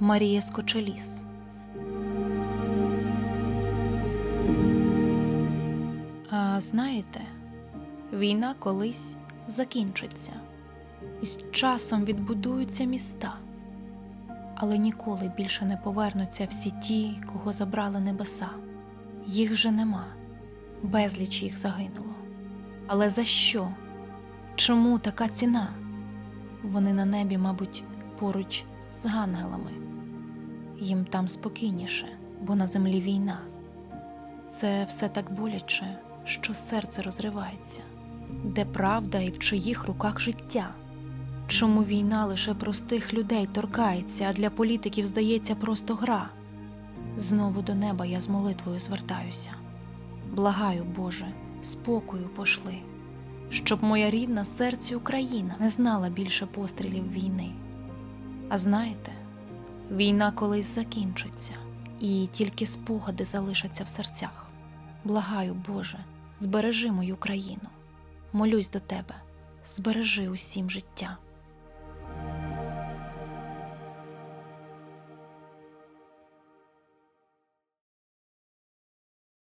Марія Скочеліс. А знаєте, війна колись закінчиться, і з часом відбудуються міста, але ніколи більше не повернуться всі ті, кого забрали небеса. Їх вже нема, безліч їх загинуло. Але за що? Чому така ціна? Вони на небі, мабуть, поруч з ангелами. Їм там спокійніше, бо на землі війна. Це все так боляче, що серце розривається. Де правда і в чиїх руках життя? Чому війна лише простих людей торкається, а для політиків здається просто гра? Знову до неба я з молитвою звертаюся. Благаю, Боже, спокою пошли, щоб моя рідна серці Україна не знала більше пострілів війни. А знаєте, війна колись закінчиться, і тільки спогади залишаться в серцях. Благаю, Боже, збережи мою країну. Молюсь до Тебе, збережи усім життя.